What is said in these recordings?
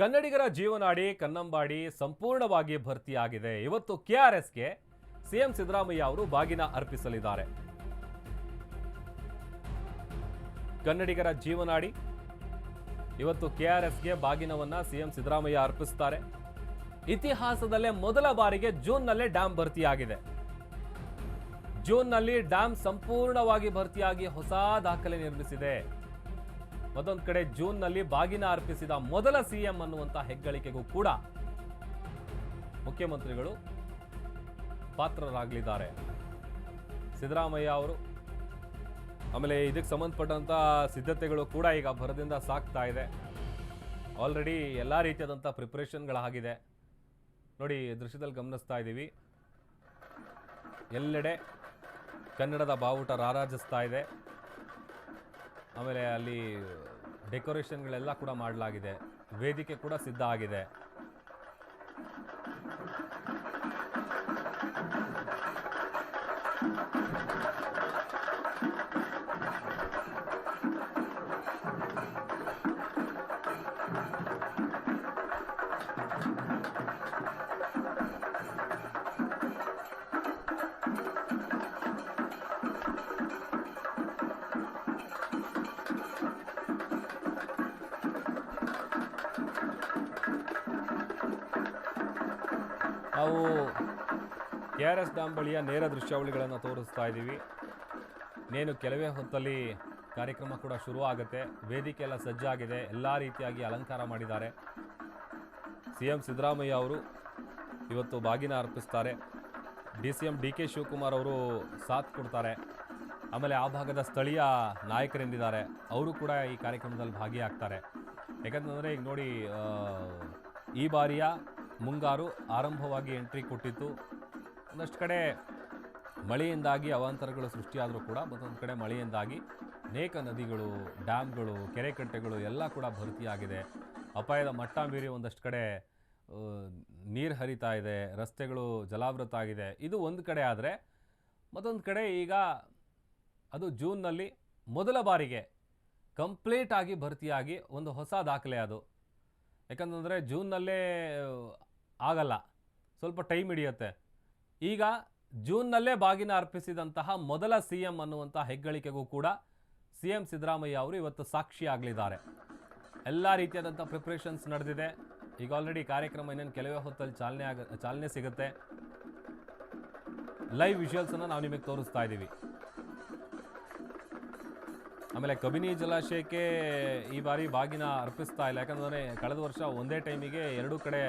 ಕನ್ನಡಿಗರ ಜೀವನಾಡಿ, ಕನ್ನಂಬಾಡಿ ಸಂಪೂರ್ಣವಾಗಿ ಭರ್ತಿಯಾಗಿದೆ. ಇವತ್ತು ಕೆಆರ್ಎಸ್ಗೆ ಸಿಎಂ ಸಿದ್ದರಾಮಯ್ಯ ಅವರು ಬಾಗಿನ ಅರ್ಪಿಸಲಿದ್ದಾರೆ. ಕನ್ನಡಿಗರ ಜೀವನಾಡಿ, ಇವತ್ತು ಕೆಆರ್ಎಸ್ಗೆ ಬಾಗಿನವನ್ನ ಸಿಎಂ ಸಿದ್ದರಾಮಯ್ಯ ಅರ್ಪಿಸ್ತಾರೆ. ಇತಿಹಾಸದಲ್ಲೇ ಮೊದಲ ಬಾರಿಗೆ ಜೂನ್ನಲ್ಲೇ ಡ್ಯಾಮ್ ಭರ್ತಿಯಾಗಿದೆ. ಜೂನ್ನಲ್ಲಿ ಡ್ಯಾಮ್ ಸಂಪೂರ್ಣವಾಗಿ ಭರ್ತಿಯಾಗಿ ಹೊಸ ದಾಖಲೆ ನಿರ್ಮಿಸಿದೆ. ಮತ್ತೊಂದು ಕಡೆ ಜೂನ್ನಲ್ಲಿ ಬಾಗಿನ ಅರ್ಪಿಸಿದ ಮೊದಲ ಸಿಎಂ ಅನ್ನುವಂಥ ಹೆಗ್ಗಳಿಕೆಗೂ ಕೂಡ ಮುಖ್ಯಮಂತ್ರಿಗಳು ಪಾತ್ರರಾಗಲಿದ್ದಾರೆ. ಸಿದ್ದರಾಮಯ್ಯ ಅವರು, ಆಮೇಲೆ ಇದಕ್ಕೆ ಸಂಬಂಧಪಟ್ಟಂತ ಸಿದ್ಧತೆಗಳು ಕೂಡ ಈಗ ಭರದಿಂದ ಸಾಕ್ತಾ ಇದೆ. ಆಲ್ರೆಡಿ ಎಲ್ಲ ರೀತಿಯಾದಂಥ ಪ್ರಿಪ್ರೇಷನ್ಗಳಾಗಿದೆ. ನೋಡಿ, ದೃಶ್ಯದಲ್ಲಿ ಗಮನಿಸ್ತಾ ಇದ್ದೀವಿ. ಎಲ್ಲೆಡೆ ಕನ್ನಡದ ಬಾವುಟ ರಾರಾಜಿಸ್ತಾ ಇದೆ. ಆಮೇಲೆ ಅಲ್ಲಿ ಡೆಕೋರೇಷನ್ಗಳೆಲ್ಲ ಕೂಡ ಮಾಡಲಾಗಿದೆ. ವೇದಿಕೆ ಕೂಡ ಸಿದ್ಧ ಆಗಿದೆ. ನಾವು ಕೆ ಆರ್ ಎಸ್ ಡ್ಯಾಮ್ ಬಳಿಯ ನೇರ ದೃಶ್ಯಾವಳಿಗಳನ್ನು ತೋರಿಸ್ತಾ ಇದ್ದೀವಿ. ನೇನು ಕೆಲವೇ ಹೊತ್ತಲ್ಲಿ ಕಾರ್ಯಕ್ರಮ ಕೂಡ ಶುರು ಆಗುತ್ತೆ ವೇದಿಕೆ ಎಲ್ಲ ಸಜ್ಜಾಗಿದೆ. ಎಲ್ಲ ರೀತಿಯಾಗಿ ಅಲಂಕಾರ ಮಾಡಿದ್ದಾರೆ. ಸಿ ಎಂ ಸಿದ್ದರಾಮಯ್ಯ ಅವರು ಇವತ್ತು ಬಾಗಿನ ಅರ್ಪಿಸ್ತಾರೆ. D C M D K Shivakumar ಅವರು ಸಾಥ್ ಕೊಡ್ತಾರೆ. ಆಮೇಲೆ ಆ ಭಾಗದ ಸ್ಥಳೀಯ ನಾಯಕರೆಂದಿದ್ದಾರೆ. ಅವರು ಕೂಡ ಈ ಕಾರ್ಯಕ್ರಮದಲ್ಲಿ ಭಾಗಿಯಾಗ್ತಾರೆ. ಯಾಕಂತಂದರೆ ಈಗ ನೋಡಿ ಈ ಬಾರಿಯ ಮುಂಗಾರು ಆರಂಭವಾಗಿ ಎಂಟ್ರಿ ಕೊಟ್ಟಿತ್ತು. ಒಂದಷ್ಟು ಕಡೆ ಮಳೆಯಿಂದಾಗಿ ಅವಾಂತರಗಳು ಸೃಷ್ಟಿಯಾದರೂ ಕೂಡ, ಮತ್ತೊಂದು ಕಡೆ ಮಳೆಯಿಂದಾಗಿ ಅನೇಕ ನದಿಗಳು, ಡ್ಯಾಮ್ಗಳು ಕೆರೆ ಕಟ್ಟೆಗಳು ಎಲ್ಲ ಕೂಡ ಭರ್ತಿಯಾಗಿದೆ. ಅಪಾಯದ ಮಟ್ಟ ಮೀರಿ ಒಂದಷ್ಟು ಕಡೆ ನೀರು ಹರಿತಾ ಇದೆ, ರಸ್ತೆಗಳು ಜಲಾವೃತ ಆಗಿದೆ. ಇದು ಒಂದು ಕಡೆ ಆದರೆ, ಮತ್ತೊಂದು ಕಡೆ ಈಗ ಅದು ಜೂನ್ನಲ್ಲಿ ಮೊದಲ ಬಾರಿಗೆ ಕಂಪ್ಲೀಟ್ ಆಗಿ ಭರ್ತಿಯಾಗಿ ಒಂದು ಹೊಸ ದಾಖಲೆ ಅದು. ಯಾಕಂತಂದರೆ ಜೂನ್ನಲ್ಲೇ ಆಗಲ್ಲ. ಸ್ವಲ್ಪ ಟೈಮ್ ಹಿಡಿಯುತ್ತೆ. ಈಗ ಜೂನ್ನಲ್ಲೇ ಬಾಗಿನ ಅರ್ಪಿಸಿದಂತಹ ಮೊದಲ ಸಿ ಎಂ ಅನ್ನುವಂಥ ಹೆಗ್ಗಳಿಕೆಗೂ ಕೂಡ ಸಿ ಎಂ ಸಿದ್ದರಾಮಯ್ಯ ಅವರು ಇವತ್ತು ಸಾಕ್ಷಿಯಾಗಲಿದ್ದಾರೆ ಎಲ್ಲ ರೀತಿಯಾದಂಥ ಪ್ರಿಪ್ರೇಷನ್ಸ್ ನಡೆದಿದೆ. ಈಗ ಆಲ್ರೆಡಿ ಕಾರ್ಯಕ್ರಮ ಇನ್ನೇನು ಕೆಲವೇ ಹೊತ್ತಲ್ಲಿ ಚಾಲನೆ ಆಗ, ಚಾಲನೆ ಸಿಗುತ್ತೆ. ಲೈವ್ ವಿಜುವಲ್ಸನ್ನು ನಾವು ನಿಮಗೆ ತೋರಿಸ್ತಾ ಇದ್ದೀವಿ ಆಮೇಲೆ ಕಬಿನಿ ಜಲಾಶಯಕ್ಕೆ ಈ ಬಾರಿ ಬಾಗಿನ ಅರ್ಪಿಸ್ತಾ ಇಲ್ಲ. ಯಾಕಂದರೆ ಕಳೆದ ವರ್ಷ ಒಂದೇ ಟೈಮಿಗೆ ಎರಡೂ ಕಡೆ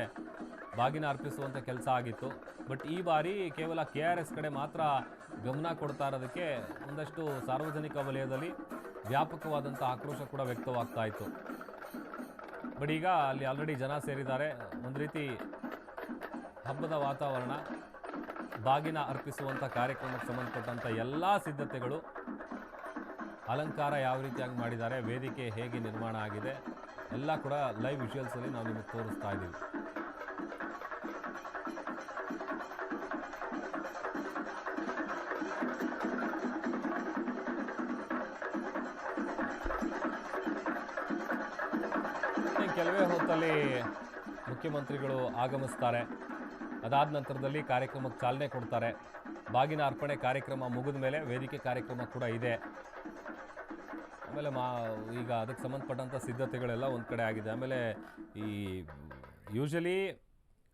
ಬಾಗಿನ ಅರ್ಪಿಸುವಂಥ ಕೆಲಸ ಆಗಿತ್ತು. ಬಟ್ ಈ ಬಾರಿ ಕೇವಲ ಕೆ ಆರ್ ಎಸ್ ಕಡೆ ಮಾತ್ರ ಗಮನ ಕೊಡ್ತಾ ಇರೋದಕ್ಕೆ ಒಂದಷ್ಟು ಸಾರ್ವಜನಿಕ ವಲಯದಲ್ಲಿ ವ್ಯಾಪಕವಾದಂಥ ಆಕ್ರೋಶ ಕೂಡ ವ್ಯಕ್ತವಾಗ್ತಾ ಇತ್ತು. ಬಟ್ ಈಗ ಅಲ್ಲಿ ಆಲ್ರೆಡಿ ಜನ ಸೇರಿದ್ದಾರೆ. ಒಂದು ರೀತಿ ಹಬ್ಬದ ವಾತಾವರಣ, ಬಾಗಿನ ಅರ್ಪಿಸುವಂಥ ಕಾರ್ಯಕ್ರಮಕ್ಕೆ ಸಂಬಂಧಪಟ್ಟಂಥ ಎಲ್ಲ ಸಿದ್ಧತೆಗಳು ಅಲಂಕಾರ ಯಾವ ರೀತಿಯಾಗಿ ಮಾಡಿದ್ದಾರೆ, ವೇದಿಕೆ ಹೇಗೆ ನಿರ್ಮಾಣ ಆಗಿದೆ, ಎಲ್ಲ ಕೂಡ ಲೈವ್ ವಿಷುವಲ್ಸಲ್ಲಿ ನಾವು ನಿಮಗೆ ತೋರಿಸ್ತಾ ಇದ್ದೀವಿ. ಕೆಲವೇ ಹೊತ್ತಲ್ಲಿ ಮುಖ್ಯಮಂತ್ರಿಗಳು ಆಗಮಿಸ್ತಾರೆ. ಅದಾದ ನಂತರದಲ್ಲಿ ಕಾರ್ಯಕ್ರಮಕ್ಕೆ ಚಾಲನೆ ಕೊಡ್ತಾರೆ. ಬಾಗಿನ ಅರ್ಪಣೆ ಕಾರ್ಯಕ್ರಮ ಮುಗಿದ ಮೇಲೆ ವೇದಿಕೆ ಕಾರ್ಯಕ್ರಮ ಕೂಡ ಇದೆ. ಆಮೇಲೆ ಮಾ, ಈಗ ಅದಕ್ಕೆ ಸಂಬಂಧಪಟ್ಟಂಥ ಸಿದ್ಧತೆಗಳೆಲ್ಲ ಒಂದು ಕಡೆ ಆಗಿದೆ. ಆಮೇಲೆ ಈ, ಯೂಶಲಿ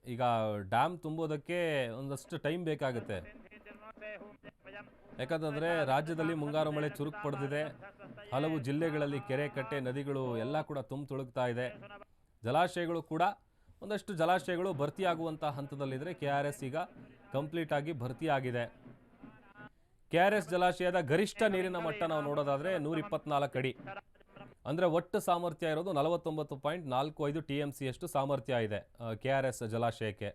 ಈಗ ಡ್ಯಾಮ್ ತುಂಬೋದಕ್ಕೆ ಒಂದಷ್ಟು ಟೈಮ್ ಬೇಕಾಗುತ್ತೆ. ಯಾಕಂತಂದರೆ ರಾಜ್ಯದಲ್ಲಿ ಮುಂಗಾರು ಮಳೆ ಚುರುಕು ಪಡೆದಿದೆ. ಹಲವು ಜಿಲ್ಲೆಗಳಲ್ಲಿ ಕೆರೆ ಕಟ್ಟೆ, ನದಿಗಳು ಎಲ್ಲ ಕೂಡ ತುಂಬ ತುಳುಕ್ತಾ ಇದೆ. ಜಲಾಶಯಗಳು ಕೂಡ ಒಂದಷ್ಟು ಜಲಾಶಯಗಳು ಭರ್ತಿಯಾಗುವಂಥ ಹಂತದಲ್ಲಿದ್ರೆ ಕೆ ಆರ್ ಎಸ್ ಈಗ ಕಂಪ್ಲೀಟ್ ಆಗಿ ಭರ್ತಿಯಾಗಿದೆ. ಕೆ ಆರ್ ಎಸ್ ಜಲಾಶಯದ ಗರಿಷ್ಠ ನೀರಿನ ಮಟ್ಟ ನಾವು ನೋಡೋದಾದ್ರೆ ನೂರ ಇಪ್ಪತ್ನಾಲ್ಕು ಅಡಿ. ಅಂದ್ರೆ ಒಟ್ಟು ಸಾಮರ್ಥ್ಯ ಇರೋದು ನಲವತ್ತೊಂಬತ್ತು ಪಾಯಿಂಟ್ ನಾಲ್ಕು ಐದು ಟಿ ಎಂ ಸಿ ಅಷ್ಟು ಸಾಮರ್ಥ್ಯ ಇದೆ ಕೆ ಆರ್ ಎಸ್ ಜಲಾಶಯಕ್ಕೆ.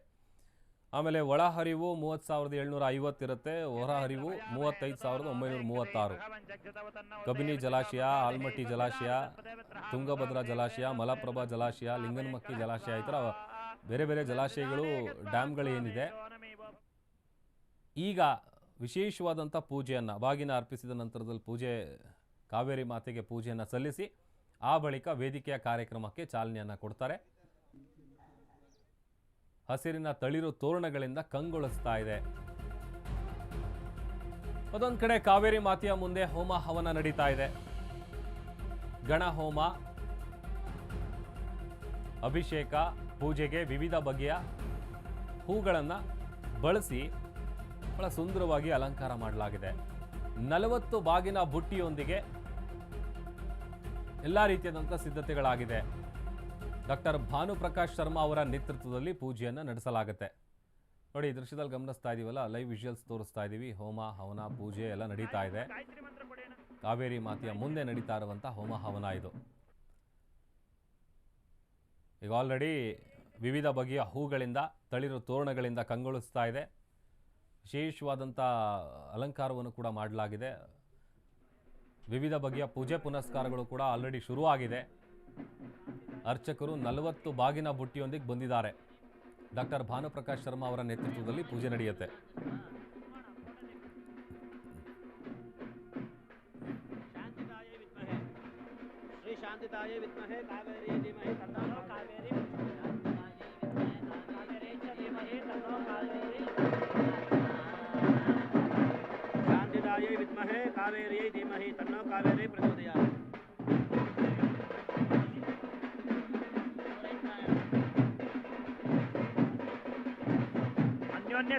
ಆಮೇಲೆ ಒಳಹರಿವು ಮೂವತ್ತು ಸಾವಿರದ ಏಳ್ನೂರ ಐವತ್ತಿರುತ್ತೆ ಹೊರಹರಿವು ಮೂವತ್ತೈದು ಸಾವಿರದ ಒಂಬೈನೂರ ಮೂವತ್ತಾರು. ಕಬಿನಿ ಜಲಾಶಯ, ಆಲ್ಮಟ್ಟಿ ಜಲಾಶಯ, ತುಂಗಭದ್ರಾ ಜಲಾಶಯ, ಮಲಪ್ರಭಾ ಜಲಾಶಯ, ಲಿಂಗನಮಕ್ಕಿ ಜಲಾಶಯ ಈ ಥರ ಬೇರೆ ಬೇರೆ ಜಲಾಶಯಗಳು, ಡ್ಯಾಮ್ಗಳು ಏನಿದೆ. ಈಗ ವಿಶೇಷವಾದಂಥ ಪೂಜೆಯನ್ನು, ಬಾಗಿನ ಅರ್ಪಿಸಿದ ನಂತರದಲ್ಲಿ ಪೂಜೆ, ಕಾವೇರಿ ಮಾತೆಗೆ ಪೂಜೆಯನ್ನು ಸಲ್ಲಿಸಿ, ಆ ಬಳಿಕ ವೇದಿಕೆಯ ಕಾರ್ಯಕ್ರಮಕ್ಕೆ ಚಾಲನೆಯನ್ನು ಕೊಡ್ತಾರೆ. ಹಸಿರಿನ ತಳಿರು ತೋರಣಗಳಿಂದ ಕಂಗೊಳಿಸ್ತಾ ಇದೆ. ಅದೊಂದು ಕಡೆ ಕಾವೇರಿ ಮಾತೆಯ ಮುಂದೆ ಹೋಮ ಹವನ ನಡೀತಾ ಇದೆ. ಗಣ ಹೋಮ, ಅಭಿಷೇಕ, ಪೂಜೆಗೆ ವಿವಿಧ ಬಗೆಯ ಹೂಗಳನ್ನು ಬಳಸಿ ಬಹಳ ಸುಂದರವಾಗಿ ಅಲಂಕಾರ ಮಾಡಲಾಗಿದೆ. ನಲವತ್ತು ಬಾಗಿನ ಬುಟ್ಟಿಯೊಂದಿಗೆ ಎಲ್ಲ ರೀತಿಯಾದಂಥ ಸಿದ್ಧತೆಗಳಾಗಿದೆ. ಡಾಕ್ಟರ್ ಭಾನುಪ್ರಕಾಶ್ ಶರ್ಮಾ ಅವರ ನೇತೃತ್ವದಲ್ಲಿ ಪೂಜೆಯನ್ನು ನಡೆಸಲಾಗುತ್ತೆ. ನೋಡಿ ದೃಶ್ಯದಲ್ಲಿ ಗಮನಿಸ್ತಾ ಇದೀವಲ್ಲ ಲೈವ್ ವಿಜುವಲ್ಸ್ ತೋರಿಸ್ತಾ ಇದ್ದೀವಿ ಹೋಮ, ಹವನ, ಪೂಜೆ ಎಲ್ಲ ನಡೀತಾ ಇದೆ. ಕಾವೇರಿ ಮಾತೆಯ ಮುಂದೆ ನಡೀತಾ ಇರುವಂಥ ಹೋಮ, ಹವನ ಇದು. ಈಗ ಆಲ್ರೆಡಿ ವಿವಿಧ ಬಗೆಯ ಹೂಗಳಿಂದ, ತಳಿರು ತೋರಣಗಳಿಂದ ಕಂಗೊಳಿಸ್ತಾ ಇದೆ. ವಿಶೇಷವಾದಂಥ ಅಲಂಕಾರವನ್ನು ಕೂಡ ಮಾಡಲಾಗಿದೆ. ವಿವಿಧ ಬಗೆಯ ಪೂಜೆ ಪುನಸ್ಕಾರಗಳು ಕೂಡ ಆಲ್ರೆಡಿ ಶುರುವಾಗಿದೆ. ಅರ್ಚಕರು ನಲವತ್ತು ಬಾಗಿನ ಬುಟ್ಟಿಯೊಂದಿಗೆ ಬಂದಿದ್ದಾರೆ. ಡಾಕ್ಟರ್ ಭಾನುಪ್ರಕಾಶ್ ಶರ್ಮಾ ಅವರ ನೇತೃತ್ವದಲ್ಲಿ ಪೂಜೆ ನಡೆಯುತ್ತೆ. ಶಾಂತಿದಾಯ ವಿದ್ಮಹೆ. ಶ್ರೀ ಶಾಂತಿದಾಯ ವಿದ್ಮಹೆ. ಕಾವೇರಿ ಧೀಮಹಿ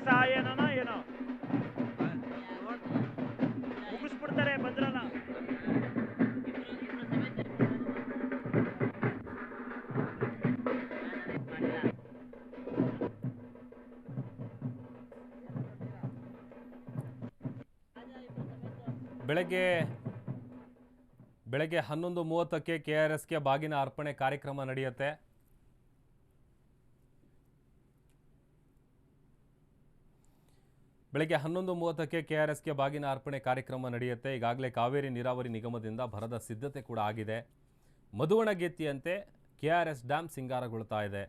ಸಹಾಯನೋ ಏನೋ? ಮುಗಿಸ್ಬಿಡ್ತಾರೆ ಬಂದ್ರಲ್ಲ ಬೆಳಗ್ಗೆ ಬೆಳಗ್ಗೆ ಹನ್ನೊಂದು ಮೂವತ್ತಕ್ಕೆ ಕೆ ಆರ್ ಎಸ್ಗೆ ಬಾಗಿನ ಅರ್ಪಣೆ ಕಾರ್ಯಕ್ರಮ ನಡೆಯುತ್ತೆ. ಬೆಳಗ್ಗೆ ಹನ್ನೊಂದು ಮೂವತ್ತಕ್ಕೆ ಕೆಆರ್ಎಸ್ಗೆ ಆರ್ ಎಸ್ಗೆ ಬಾಗಿನ ಅರ್ಪಣೆ ಕಾರ್ಯಕ್ರಮ ನಡೆಯುತ್ತೆ. ಈಗಾಗಲೇ ಕಾವೇರಿ ನೀರಾವರಿ ನಿಗಮದಿಂದ ಭರದ ಸಿದ್ಧತೆ ಕೂಡ ಆಗಿದೆ. ಮಧುವಣಗೆತ್ತಿಯಂತೆ ಕೆ ಕೆಆರ್ಎಸ್ ಎಸ್ ಡ್ಯಾಮ್ ಸಿಂಗಾರಗೊಳ್ತಾ ಇದೆ.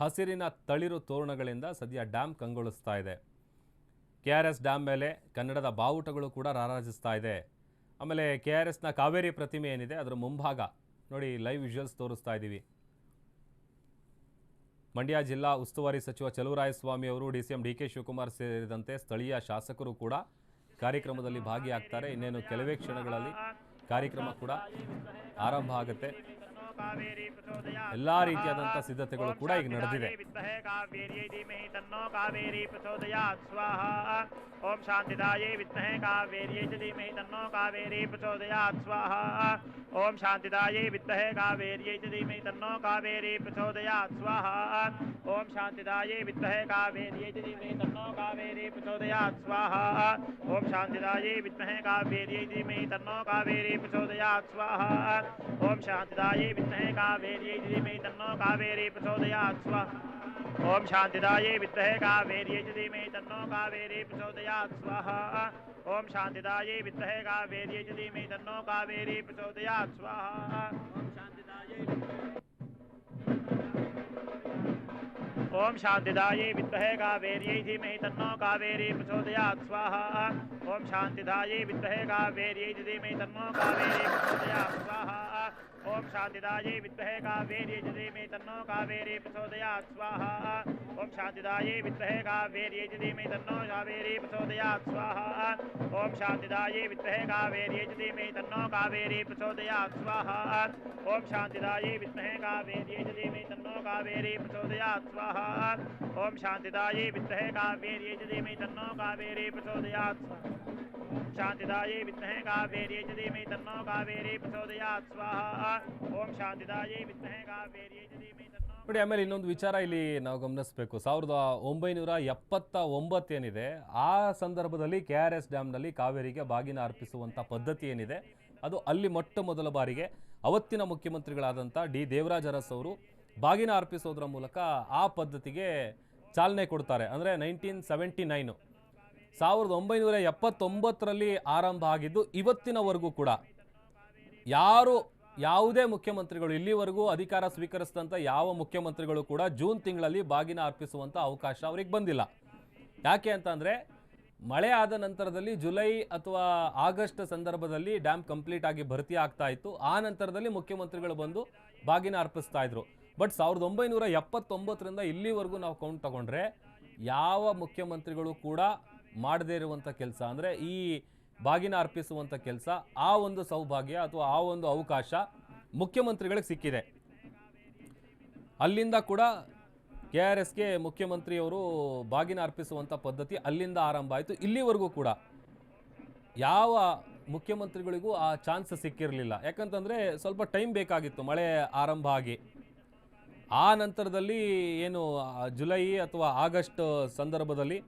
ಹಸಿರಿನ ತಳಿರು ತೋರಣಗಳಿಂದ ಸದ್ಯ ಡ್ಯಾಮ್ ಕಂಗೊಳಿಸ್ತಾ ಇದೆ. ಕೆಆರ್ಎಸ್ ಆರ್ ಎಸ್ ಡ್ಯಾಮ್ ಮೇಲೆ ಕನ್ನಡದ ಬಾವುಟಗಳು ಕೂಡ ರಾರಾಜಿಸ್ತಾ ಇದೆ. ಆಮೇಲೆ ಕೆ ಆರ್ ಕಾವೇರಿ ಪ್ರತಿಮೆ ಏನಿದೆ, ಅದರ ಮುಂಭಾಗ ನೋಡಿ, ಲೈವ್ ವಿಜುವಲ್ಸ್ ತೋರಿಸ್ತಾ ಇದ್ದೀವಿ ಮಂಡ್ಯ ಜಿಲ್ಲಾ ಉಸ್ತುವಾರಿ ಸಚಿವ ಚಲುವರಾಯಸ್ವಾಮಿ ಅವರು D C M D K Shivakumar ಸೇರಿದಂತೆ ಸ್ಥಳೀಯ ಶಾಸಕರು ಕೂಡ ಕಾರ್ಯಕ್ರಮದಲ್ಲಿ ಭಾಗಿಯಾಗ್ತಾರೆ. ಇನ್ನೇನು ಕೆಲವೇ ಕ್ಷಣಗಳಲ್ಲಿ ಕಾರ್ಯಕ್ರಮ ಕೂಡ ಆರಂಭ ಆಗುತ್ತೆ. ಎಲ್ಲಾ ರೀತಿಯಾದಂಥ ಸಿದ್ಧತೆಗಳು ಕೂಡ ಈಗ ನಡೆದಿದೆ ವಿದ್ಮಹೆ ಕಾವೇರ್ಯೈ ಧೀಮಹಿ ತನ್ನೋ ಕಾವೇರಿ ಪ್ರಚೋದಯಾತ್ ಸ್ವಾಹಾ. ಓಂ ಶಾಂತಿದಾಯೇ ವಿದ್ಮಹೆ ಕಾವೇರ್ಯೈ ಚ ಧೀಮಹಿ ತನ್ನೋ ಕಾವೇರಿ ಪ್ರಚೋದಯಾತ್ ಸ್ವಾಹಾ. ಓಂ ಶಾಂತಿದಾಯೇ ವಿದ್ಮಹೆ ಕಾವೇರ್ಯೈ ಚ ಧೀಮಹಿ ತನ್ನೋ ಕಾವೇರಿ ಪ್ರಚೋದಯಾತ್ ಸ್ವಾಹಾ. ಓಂ ಶಾಂತಿದಾಯೇ ವಿದ್ಮಹೆ ಕಾವೇರ್ಯೈ ಚ ಧೀಮಹಿ ತನ್ನೋ ಕಾವೇರಿ ಪ್ರಚೋದಯಾತ್ ಸ್ವಾಹಾ. ಓಂ ಶಾಂತಿದಾಯೇ ವಿದ್ಮಹೆ ಕಾವೇರ್ಯೈ ಧೀಮಹಿ ತನ್ನೋ ಕಾವೇರಿ ಪ್ರಚೋದಯಾತ್ ಸ್ವಾಹಾ. ಓಂ ಶಾಂತಿದಾಯೇ ವಿದ್ಮಹೆ ಕಾವೇರ್ಯೈ ಧೀಮಹಿ ತನ್ನೋ ಕಾವೇರಿ ಪ್ರಚೋದಯಾತ್ ಸ್ವಾಹಾ ಓಂ ಶಾಂತಿದಾಯೇ ವಿದ್ಮಹೆ ಕಾವೇರ್ಯೈ ಚ ಧೀಮಹಿ ತನ್ನೋ ಕಾವೇರಿ ಪ್ರಚೋದಯಾತ್ ಸ್ವಾಹಾ ಓಂ ಶಾಂತಿದಾಯೇ ವಿದ್ಮಹೆ ಕಾವೇರ್ಯೈ ಚ ಧೀಮಹಿ ತನ್ನೋ ಕಾವೇರಿ ಪ್ರಚೋದಯಾತ್ ಸ್ವಾಹಾ ಓಂ ಶಾಂತಿದಾಯೇ ಓಂ ಶಾಂತಿದಾಯೇ ವಿದ್ಮಹೆ ಕಾವೇರ್ಯೈ ಧೀಮಹಿ ತನ್ನೋ ಕಾವೇರಿ ಪ್ರಚೋದಯಾತ್ ಸ್ವಾಹಾ ಓಂ ಶಾಂತಿದಾಯೇ ವಿದ್ಮಹೆ ಕಾವೇರ್ಯೈ ಚ ಧೀಮಹಿ ತನ್ನೋ ಕಾವೇರಿ ಪ್ರಚೋದಯಾತ್ ಸ್ವಾಹಾ ಓಂ ಶಾಂತಿದಾಯೇ ವಿದ್ಮಹೆ ಕಾವೇರ್ಯೈ ಚ ಧೀಮಹಿ ತನ್ನೋ ಕಾವೇರಿ ಪ್ರಚೋದಯಾತ್ ಸ್ವಾಹಾ ಓಂ ಶಾಂತಿದಾಯೇ ವಿದ್ಮಹೆ ಕಾವೇರ್ಯೈ ಚ ಧೀಮಹಿ ತನ್ನೋ ಕಾವೇರಿ ಪ್ರಚೋದಯಾತ್ ಸ್ವಾಹಾ ಓಂ ಶಾಂತಿದಾಯೇ ವಿದ್ಮಹೆ ಕಾವೇರ್ಯೈ ಚ ಧೀಮಹಿ ತನ್ನೋ ಕಾವೇರಿ ಪ್ರಚೋದಯಾತ್ ಸ್ವಾಹಾ ಓಂ ಶಾಂತಿದಾಯೇ ವಿದ್ಮಹೆ ಕಾವೇರ್ಯೈ ಚ ಧೀಮಹಿ ತನ್ನೋ ಕಾವೇರಿ ಪ್ರಚೋದಯಾತ್ ಸ್ವಾಹಾ ಓಂ ಶಾಂತಿದಾಯೇ ವಿದ್ಮಹೆ ಕಾವೇರ್ಯೈ ಚ ಧೀಮಹಿ ತನ್ನೋ ಕಾವೇರಿ ಪ್ರಚೋದಯಾತ್ ನೋಡಿ, ಆಮೇಲೆ ಇನ್ನೊಂದು ವಿಚಾರ ಇಲ್ಲಿ ನಾವು ಗಮನಿಸಬೇಕು. ಸಾವಿರದ ಒಂಬೈನೂರ ಎಪ್ಪತ್ತ ಒಂಬತ್ತು ಏನಿದೆ, ಆ ಸಂದರ್ಭದಲ್ಲಿ ಕೆ ಆರ್ ಎಸ್ ಡ್ಯಾಮ್ನಲ್ಲಿ ಕಾವೇರಿಗೆ ಬಾಗಿನ ಅರ್ಪಿಸುವಂಥ ಪದ್ಧತಿ ಏನಿದೆ, ಅದು ಅಲ್ಲಿ ಮೊಟ್ಟ ಮೊದಲ ಬಾರಿಗೆ ಅವತ್ತಿನ ಮುಖ್ಯಮಂತ್ರಿಗಳಾದಂಥ ಡಿ ದೇವರಾಜ ಅರಸ್ ಅವರು ಬಾಗಿನ ಅರ್ಪಿಸೋದ್ರ ಮೂಲಕ ಆ ಪದ್ಧತಿಗೆ ಚಾಲನೆ ಕೊಡ್ತಾರೆ. ಅಂದರೆ ನೈನ್ಟೀನ್ ಸೆವೆಂಟಿ ನೈನು. ಸಾವಿರದ ಒಂಬೈನೂರ ಎಪ್ಪತ್ತೊಂಬತ್ತರಲ್ಲಿ ಆರಂಭ ಆಗಿದ್ದು ಇವತ್ತಿನವರೆಗೂ ಕೂಡ ಯಾರು ಯಾವುದೇ ಮುಖ್ಯಮಂತ್ರಿಗಳು ಇಲ್ಲಿವರೆಗೂ ಅಧಿಕಾರ ಸ್ವೀಕರಿಸಿದಂಥ ಯಾವ ಮುಖ್ಯಮಂತ್ರಿಗಳು ಕೂಡ ಜೂನ್ ತಿಂಗಳಲ್ಲಿ ಬಾಗಿನ ಅರ್ಪಿಸುವಂಥ ಅವಕಾಶ ಅವ್ರಿಗೆ ಬಂದಿಲ್ಲ. ಯಾಕೆ ಅಂತಂದರೆ ಮಳೆ ಆದ ನಂತರದಲ್ಲಿ ಜುಲೈ ಅಥವಾ ಆಗಸ್ಟ್ ಸಂದರ್ಭದಲ್ಲಿ ಡ್ಯಾಮ್ ಕಂಪ್ಲೀಟ್ ಆಗಿ ಭರ್ತಿ ಆಗ್ತಾ ಇತ್ತು. ಆ ನಂತರದಲ್ಲಿ ಮುಖ್ಯಮಂತ್ರಿಗಳು ಬಂದು ಬಾಗಿನ ಅರ್ಪಿಸ್ತಾ ಇದ್ರು. ಬಟ್ ಸಾವಿರದ ಒಂಬೈನೂರ ಎಪ್ಪತ್ತೊಂಬತ್ತರಿಂದ ಇಲ್ಲಿವರೆಗೂ ನಾವು ಕೌಂಟ್ ತಗೊಂಡ್ರೆ ಯಾವ ಮುಖ್ಯಮಂತ್ರಿಗಳು ಕೂಡ ಮಾಡದೇ ಇರುವಂಥ ಕೆಲಸ ಅಂದರೆ ಈ ಬಾಗಿನ ಅರ್ಪಿಸುವಂಥ ಕೆಲಸ, ಆ ಒಂದು ಸೌಭಾಗ್ಯ ಅಥವಾ ಆ ಒಂದು ಅವಕಾಶ ಮುಖ್ಯಮಂತ್ರಿಗಳಿಗೆ ಸಿಕ್ಕಿದೆ. ಅಲ್ಲಿಂದ ಕೂಡ ಕೆ ಆರ್ ಎಸ್ಗೆ ಮುಖ್ಯಮಂತ್ರಿಯವರು ಬಾಗಿನ ಅರ್ಪಿಸುವಂಥ ಪದ್ಧತಿ ಅಲ್ಲಿಂದ ಆರಂಭ ಆಯಿತು. ಇಲ್ಲಿವರೆಗೂ ಕೂಡ ಯಾವ ಮುಖ್ಯಮಂತ್ರಿಗಳಿಗೂ ಆ ಚಾನ್ಸ್ ಸಿಕ್ಕಿರಲಿಲ್ಲ. ಯಾಕಂತಂದರೆ ಸ್ವಲ್ಪ ಟೈಮ್ ಬೇಕಾಗಿತ್ತು, ಮಳೆ ಆರಂಭ ಆಗಿ. ಆ ನಂತರದಲ್ಲಿ ಏನು, ಜುಲೈ ಅಥವಾ ಆಗಸ್ಟ್ ಸಂದರ್ಭದಲ್ಲಿ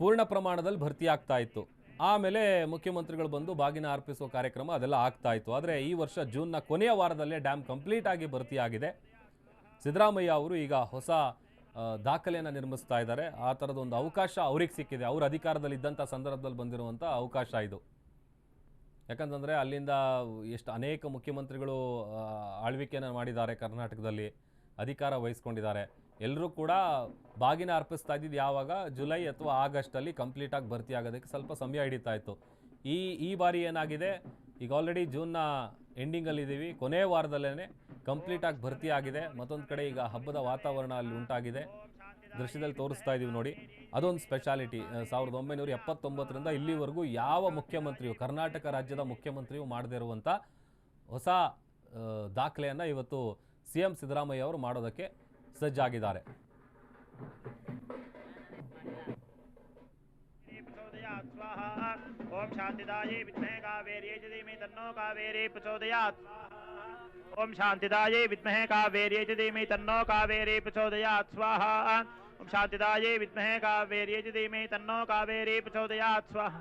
ಪೂರ್ಣ ಪ್ರಮಾಣದಲ್ಲಿ ಭರ್ತಿಯಾಗ್ತಾ ಇತ್ತು. ಆಮೇಲೆ ಮುಖ್ಯಮಂತ್ರಿಗಳು ಬಂದು ಬಾಗಿನ ಅರ್ಪಿಸುವ ಕಾರ್ಯಕ್ರಮ ಅದೆಲ್ಲ ಆಗ್ತಾ ಇತ್ತು. ಆದರೆ ಈ ವರ್ಷ ಜೂನ್ನ ಕೊನೆಯ ವಾರದಲ್ಲೇ ಡ್ಯಾಮ್ ಕಂಪ್ಲೀಟ್ ಆಗಿ ಭರ್ತಿಯಾಗಿದೆ. ಸಿದ್ದರಾಮಯ್ಯ ಅವರು ಈಗ ಹೊಸ ದಾಖಲೆಯನ್ನು ನಿರ್ಮಿಸ್ತಾ ಇದ್ದಾರೆ. ಆ ಥರದ ಒಂದು ಅವಕಾಶ ಅವ್ರಿಗೆ ಸಿಕ್ಕಿದೆ. ಅವ್ರ ಅಧಿಕಾರದಲ್ಲಿ ಇದ್ದಂಥ ಸಂದರ್ಭದಲ್ಲಿ ಬಂದಿರುವಂಥ ಅವಕಾಶ ಇದು. ಯಾಕಂತಂದರೆ ಅಲ್ಲಿಂದ ಎಷ್ಟು ಅನೇಕ ಮುಖ್ಯಮಂತ್ರಿಗಳು ಆಳ್ವಿಕೆಯನ್ನು ಮಾಡಿದ್ದಾರೆ ಕರ್ನಾಟಕದಲ್ಲಿ, ಅಧಿಕಾರ ವಹಿಸ್ಕೊಂಡಿದ್ದಾರೆ. ಎಲ್ಲರೂ ಕೂಡ ಬಾಗಿನ ಅರ್ಪಿಸ್ತಾ ಇದ್ದಿದ್ದು ಯಾವಾಗ? ಜುಲೈ ಅಥವಾ ಆಗಸ್ಟಲ್ಲಿ ಕಂಪ್ಲೀಟಾಗಿ ಭರ್ತಿ ಆಗೋದಕ್ಕೆ ಸ್ವಲ್ಪ ಸಮಯ ಹಿಡಿತಾ ಇತ್ತು ಈ ಈ ಬಾರಿ ಏನಾಗಿದೆ? ಈಗ ಆಲ್ರೆಡಿ ಜೂನ್ನ ಎಂಡಿಂಗಲ್ಲಿ ಇದ್ದೀವಿ ಕೊನೆ ವಾರದಲ್ಲೇ ಕಂಪ್ಲೀಟಾಗಿ ಭರ್ತಿ ಆಗಿದೆ. ಮತ್ತೊಂದು ಕಡೆ ಈಗ ಹಬ್ಬದ ವಾತಾವರಣ ಅಲ್ಲಿ ಉಂಟಾಗಿದೆ. ದೃಶ್ಯದಲ್ಲಿ ತೋರಿಸ್ತಾ ಇದ್ದೀವಿ ನೋಡಿ. ಅದೊಂದು ಸ್ಪೆಷಾಲಿಟಿ ಸಾವಿರದ ಒಂಬೈನೂರ ಎಪ್ಪತ್ತೊಂಬತ್ತರಿಂದ ಇಲ್ಲಿವರೆಗೂ ಯಾವ ಮುಖ್ಯಮಂತ್ರಿಯು, ಕರ್ನಾಟಕ ರಾಜ್ಯದ ಮುಖ್ಯಮಂತ್ರಿಯು ಮಾಡದೇ ಇರುವಂಥ ಹೊಸ ದಾಖಲೆಯನ್ನು ಇವತ್ತು ಸಿ ಎಂ ಸಿದ್ದರಾಮಯ್ಯ ಅವರು ಮಾಡೋದಕ್ಕೆ सच जागीदार है ओम शांतिदाये विद्महे कावेर्ये धीमहि तन्नो कावेरी स्वाहा। ओम शांतिदाये विद्महे कावेर्ये धीमहि तन्नो कावेरी प्रचोदयात् स्वाहा। ओम शांतिदाये विद्महे कावेर्ये धीमहि तन्नो कावेरी प्रचोदयात् स्वाहा।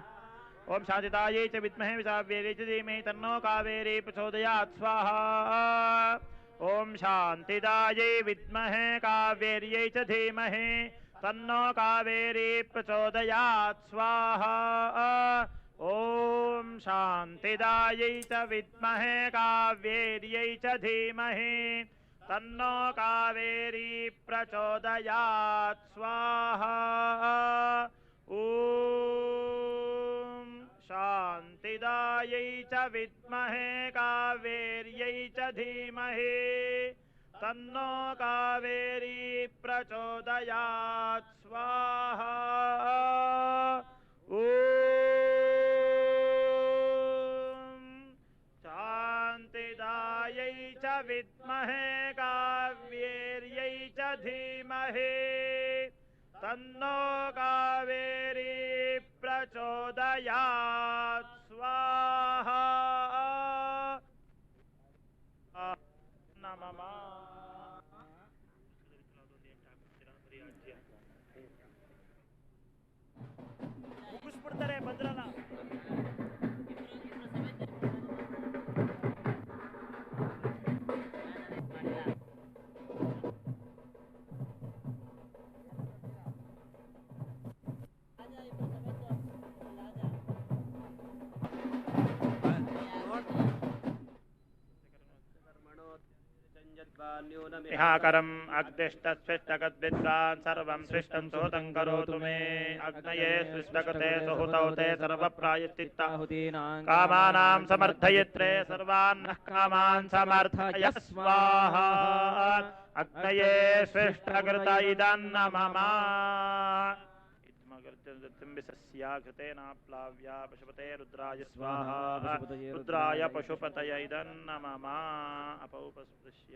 ओम शांतिदाये च विद्महे कावेर्ये धीमहि तन्नो कावेरी प्रचोदयात् स्वाहा। ॐ शान्तिदायै विद्महे कावेर्यै च धीमहि, तन्नो कावेरी प्रचोदयात् स्वाहा। ॐ शान्तिदायै च विद्महे कावेर्यै च धीमहि, तन्नो कावेरी प्रचोदयात् स्वाहा। ॐ शान्तिदायै च विद्महे कावेर्यै च धीमहि। तन्नो कावेरी प्रचोदयात्, स्वाहा। शान्तिदायै च विद्महे काव्येर्यै च धीमहि। तन्नो कावेरी प्रचोदयात् स्वाहा ನಮಮ ಮುಗಿಸ್ಬಿಡ್ತಾರೆ ಬಂದ್ರಲ್ಲ इहाकरम् अग्निष्टस्विष्टगद्विद्वान् सर्वं सृष्टं सोतं करोतु मे। अग्नये सृष्टकृते सुहुतौ ते सर्वप्रायश्चित्ताहुतीनां कामानां समर्थयित्रे सर्वान् नः कामान् समर्थय स्वाहा अग्नये सृष्टकृत इदन्न मम घृतेनाप्लाव्या पशुपते रुद्राय स्वाहा। रुद्राय पशुपतय इदन्न मम अपौपस्पृश्य